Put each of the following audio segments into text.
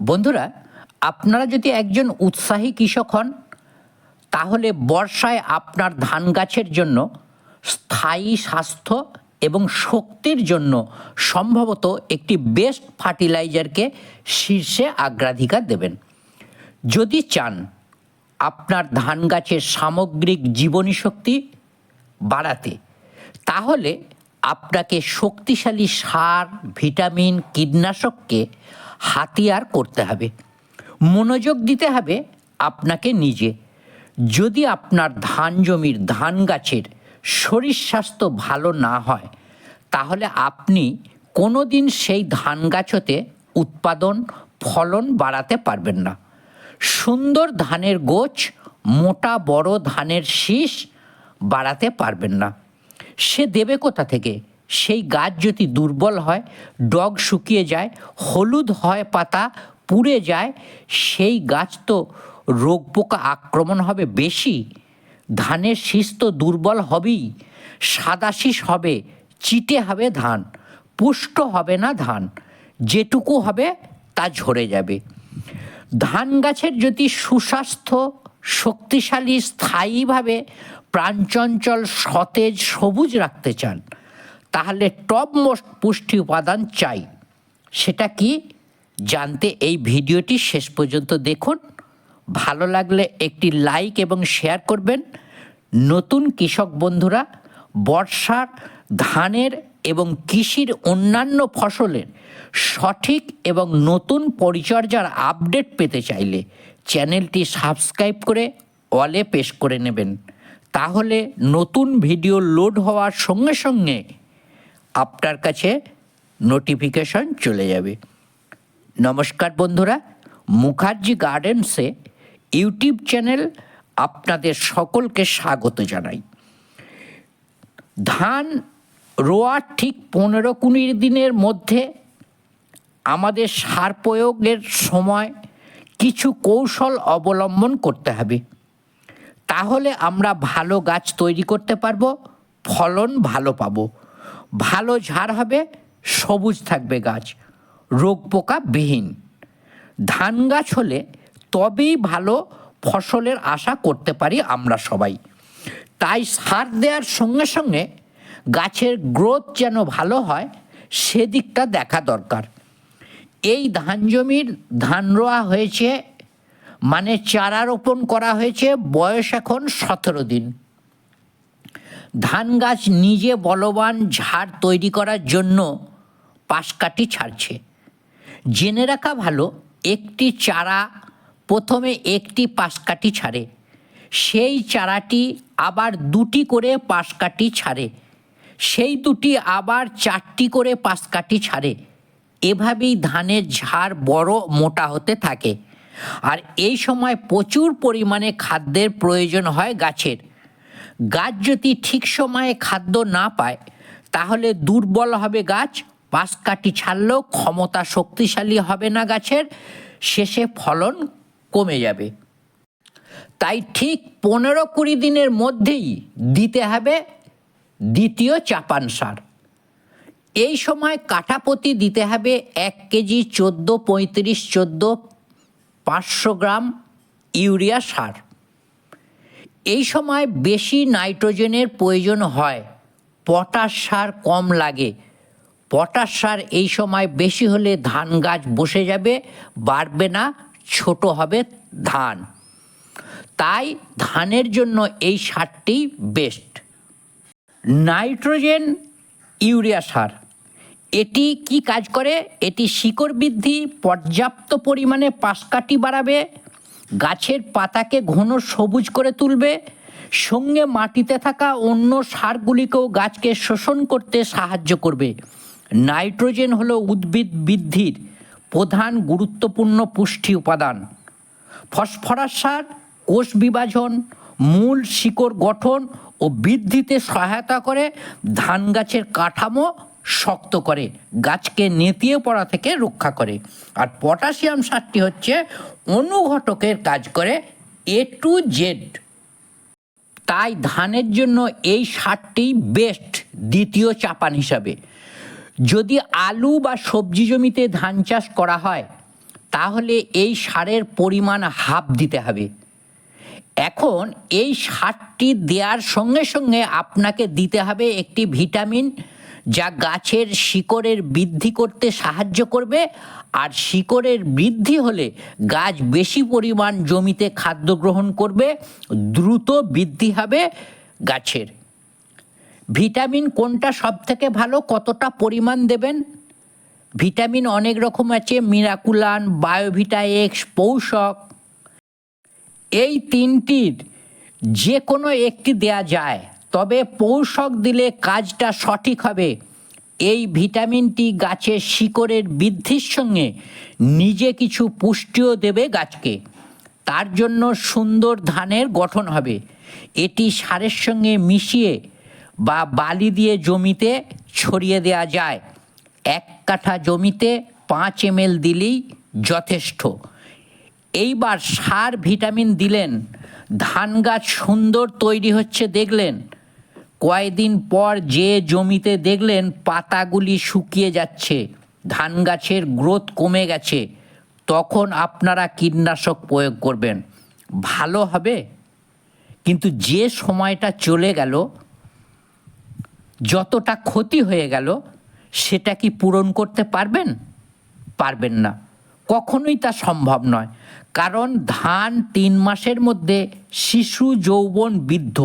বন্ধুরা, আপনারা যদি একজন উৎসাহী কৃষক হন, তাহলে বর্ষায় আপনার ধান গাছের জন্য স্থায়ী স্বাস্থ্য এবং শক্তির জন্য সম্ভবত একটি বেস্ট ফার্টিলাইজারকে শীর্ষে অগ্রাধিকার দেবেন। যদি চান আপনার ধান গাছের সামগ্রিক জীবনী শক্তি বাড়াতে, তাহলে আপনাকে শক্তিশালী সার, ভিটামিন, কীটনাশককে হাতিয়ার করতে হবে। মনোযোগ দিতে হবে আপনাকে নিজে। যদি আপনার ধান জমির ধান গাছের শরীর স্বাস্থ্য ভালো না হয়, তাহলে আপনি কোনো দিন সেই ধান গাছতে উৎপাদন, ফলন বাড়াতে পারবেন না। সুন্দর ধানের গোছ, মোটা বড় ধানের শীষ বাড়াতে পারবেন না। সে দেবে কোথা থেকে? সেই গাছ যদি দুর্বল হয়, ডগ শুকিয়ে যায়, হলুদ হয়, পাতা পুড়ে যায়, সেই গাছ তো রোগ পোকা আক্রমণ হবে বেশি। ধানের শীষ তো দুর্বল হবেই, সাদা শীষ হবে, চিটে হবে ধান, পুষ্ট হবে না ধান, যেটুকু হবে তা ঝরে যাবে। ধান গাছের যদি সুস্বাস্থ্য, শক্তিশালী, স্থায়ীভাবে প্রাণচঞ্চল, সতেজ, সবুজ রাখতে চান তাহলে টপ মোস্ট পুষ্টি উপাদান চাই। সেটা কি? জানতে এই ভিডিওটি শেষ পর্যন্ত দেখুন। ভালো লাগলে একটি লাইক এবং শেয়ার করবেন। নতুন কৃষক বন্ধুরা বর্ষার ধানের এবং কৃষির অন্যান্য ফসলের সঠিক এবং নতুন পরিচর্যার আপডেট পেতে চাইলে চ্যানেলটি সাবস্ক্রাইব করে অলে পেশ করে নেবেন। তাহলে নতুন ভিডিও লোড হওয়ার সঙ্গে সঙ্গে আপনার কাছে নোটিফিকেশন চলে যাবে। নমস্কার বন্ধুরা, মুখার্জি গার্ডেন্সে ইউটিউব চ্যানেল আপনাদের সকলকে স্বাগত জানাই। ধান রোয়ার ঠিক পনেরো কুড়ি দিনের মধ্যে আমাদের সার প্রয়োগের সময় কিছু কৌশল অবলম্বন করতে হবে। তাহলে আমরা ভালো গাছ তৈরি করতে পারব, ফলন ভালো পাবো। ভালো ঝাড় হবে, সবুজ থাকবে গাছ। রোগ পোকা বিহীন। ধান গাছ হলে তবেই ভালো ফসলের আশা করতে পারি আমরা সবাই। তাই সার দেওয়ার সঙ্গে সঙ্গে গাছের গ্রোথ যেন ভালো হয়, সেদিকটা দেখা দরকার। এই ধান জমির ধান রোয়া হয়েছে মানে চারা রোপণ করা হয়েছে বয়স এখন সতেরো দিন। ধান গাছ নিজে বলবান ঝাড় তৈরি করার জন্য পাশকাঠি ছাড়ছে। জেনে রাখা ভালো, একটি চারা প্রথমে একটি পাশকাঠি ছাড়ে। সেই চারাটি আবার দুটি করে পাশকাঠি ছাড়ে। সেই দুটি আবার চারটি করে পাশকাঠি ছাড়ে। এভাবেই ধানের ঝাড় বড় মোটা হতে থাকে। আর এই সময় প্রচুর পরিমাণে খাদ্যের প্রয়োজন হয় গাছের। গাছ যদি ঠিক সময়ে খাদ্য না পায়, তাহলে দুর্বল হবে গাছ পাশ কাটি ছাড়লেও ক্ষমতা শক্তিশালী হবে না গাছের, শেষে ফলন কমে যাবে। তাই ঠিক পনেরো কুড়ি দিনের মধ্যেই দিতে হবে দ্বিতীয় চাপান সার। এই সময় কাঠাপতি দিতে হবে এক কেজি চোদ্দ পঁয়ত্রিশ চোদ্দ পাঁচশো গ্রাম ইউরিয়া সার। এই সময় বেশি নাইট্রোজেনের প্রয়োজন হয়। পটাশ সার কম লাগে। পটাশ সার এই সময় বেশি হলে ধান গাছ বসে যাবে, বাড়বে না, ছোট হবে ধান। তাই ধানের জন্য এই সারটি বেস্ট নাইট্রোজেন ইউরিয়া সার। এটি কি কাজ করে? এটি শিকড় বৃদ্ধি পর্যাপ্ত পরিমাণে পাশকাঠি বাড়াবে গাছের পাতাকে ঘন সবুজ করে তুলবে, সঙ্গে মাটিতে থাকা অন্য সারগুলিকেও গাছকে শোষণ করতে সাহায্য করবে। নাইট্রোজেন হলো উদ্ভিদ বৃদ্ধির প্রধান গুরুত্বপূর্ণ পুষ্টি উপাদান। ফসফরাস সার, কোষ বিভাজন, মূল শিকড় গঠন ও বৃদ্ধিতে সহায়তা করে ধান গাছের কাঠামো শক্ত করে, গাছকে নেতিয়ে পড়া থেকে রক্ষা করে। আর পটাশিয়াম সারটি হচ্ছে অনুঘটকের কাজ করে এ টু জেড তাই ধানের জন্য এই সারটি বেস্ট দ্বিতীয় চাপান হিসাবে। যদি আলু বা সবজি জমিতে ধান চাষ করা হয়, তাহলে এই সারের পরিমাণ হাফ দিতে হবে। এখন এই সারটি দেওয়ার সঙ্গে সঙ্গে আপনাকে দিতে হবে একটি ভিটামিন যা গাছের শিকড়ের বৃদ্ধি করতে সাহায্য করবে, আর শিকড়ের বৃদ্ধি হলে গাছ বেশি পরিমাণ জমিতে খাদ্য গ্রহণ করবে, দ্রুত বৃদ্ধি হবে গাছের। ভিটামিন কোনটা সব থেকে ভালো, কতটা পরিমাণ দেবেন? ভিটামিন অনেক রকম আছে মিরাকুলান বায়োভিটা এক্স পৌষক। এই তিনটির যে কোনো একটি দেয়া যায়। তবে পৌষক দিলে কাজটা সঠিক হবে। এই ভিটামিনটি গাছের শিকড়ের বৃদ্ধির সঙ্গে নিজে কিছু পুষ্টিও দেবে গাছকে। তার জন্য সুন্দর ধানের গঠন হবে। এটি সারের সঙ্গে মিশিয়ে বা বালি দিয়ে জমিতে ছড়িয়ে দেওয়া যায়। এক কাঠা জমিতে পাঁচ এম দিলেই যথেষ্ট। এইবার সার ভিটামিন দিলেন। ধান গাছ সুন্দর তৈরি হচ্ছে, দেখলেন? কয়েকদিন পর যে জমিতে দেখলেন পাতাগুলি শুকিয়ে যাচ্ছে, ধান গাছের গ্রোথ কমে গেছে, তখন আপনারা কীটনাশক প্রয়োগ করবেন। ভালো হবে, কিন্তু যে সময়টা চলে গেল, যতটা ক্ষতি হয়ে গেল, সেটা কি পূরণ করতে পারবেন? পারবেন না। কখনোই তা সম্ভব নয়, কারণ ধান তিন মাসের মধ্যে শিশু যৌবন বৃদ্ধ।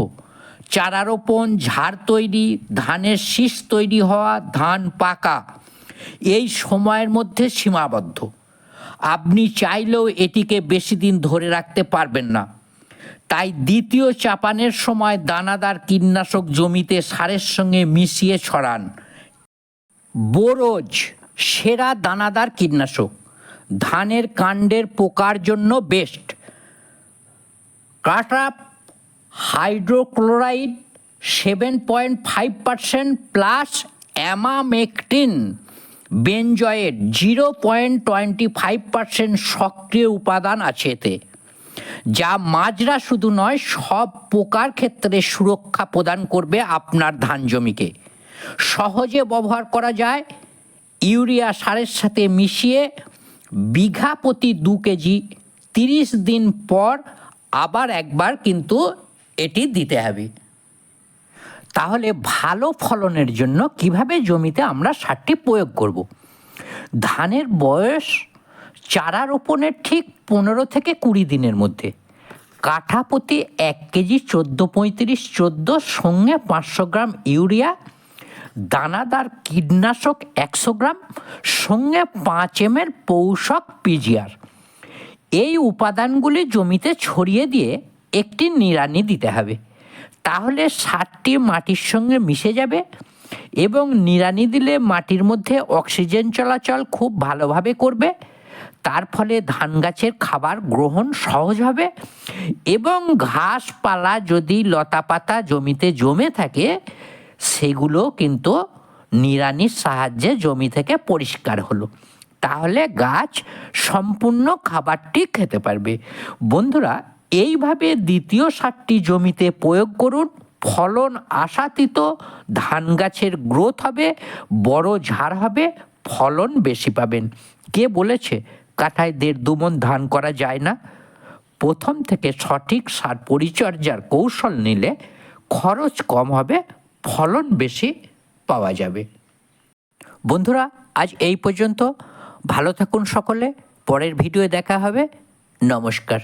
চারা রোপণ ঝাড় তৈরি, ধানের শীষ তৈরি হওয়া, ধান পাকা। এই সময়ের মধ্যে সীমাবদ্ধ। আপনি চাইলেও এটিকে বেশি দিন ধরে রাখতে পারবেন না। তাই দ্বিতীয় চাপানের সময় দানাদার কীটনাশক জমিতে সারের সঙ্গে মিশিয়ে ছড়ান। বোরোজ, সেরা দানাদার কীটনাশক। ধানের কাণ্ডের পোকার জন্য best. Cartap hydrochloride seven point five percent plus emamectin benzoate zero point twenty five percent সক্রিয় উপাদান আছে এতে, যা মাজরা শুধু নয়, সব পোকার ক্ষেত্রে সুরক্ষা প্রদান করবে আপনার ধান জমিকে। সহজে ব্যবহার করা যায়, ইউরিয়া সারের সাথে মিশিয়ে বিঘা প্রতি দু কেজি, তিরিশ দিন পর আবার একবার কিন্তু এটি দিতে হবে। তাহলে ভালো ফলনের জন্য কীভাবে জমিতে আমরা সারটি প্রয়োগ করব। ধানের বয়স চারা রোপণের ঠিক পনেরো থেকে কুড়ি দিনের মধ্যে। কাঠা প্রতি এক কেজি চোদ্দ, পঁয়ত্রিশ, চোদ্দ, সঙ্গে পাঁচশো গ্রাম ইউরিয়া, দানাদার কীটনাশক একশো গ্রাম, সঙ্গে পাঁচ এমের পৌষক পিজিআর। এই উপাদানগুলি জমিতে ছড়িয়ে দিয়ে একটি নিড়ানি দিতে হবে। তাহলে সারটি মাটির সঙ্গে মিশে যাবে এবং নিড়ানি দিলে মাটির মধ্যে অক্সিজেন চলাচল খুব ভালোভাবে করবে। তার ফলে ধান গাছের খাবার গ্রহণ সহজ হবে এবং ঘাসপালা যদি লতাপাতা জমিতে জমে থাকে, সেগুলো কিন্তু নিড়ানির সাহায্যে জমি থেকে পরিষ্কার হলো। তাহলে গাছ সম্পূর্ণ খাবারটি খেতে পারবে। বন্ধুরা এইভাবে দ্বিতীয় সারটি জমিতে প্রয়োগ করুন। ফলন আশাতীত, ধান গাছের গ্রোথ হবে, বড় ঝাড় হবে, ফলন বেশি পাবেন। কে বলেছে? কাঠায় দেড় দুমন ধান করা যায় না। প্রথম থেকে সঠিক সার পরিচর্যার কৌশল নিলে খরচ কম হবে, ফলন বেশি পাওয়া যাবে। বন্ধুরা, আজ এই পর্যন্ত। ভালো থাকুন সকলে। পরের ভিডিও দেখা হবে। নমস্কার।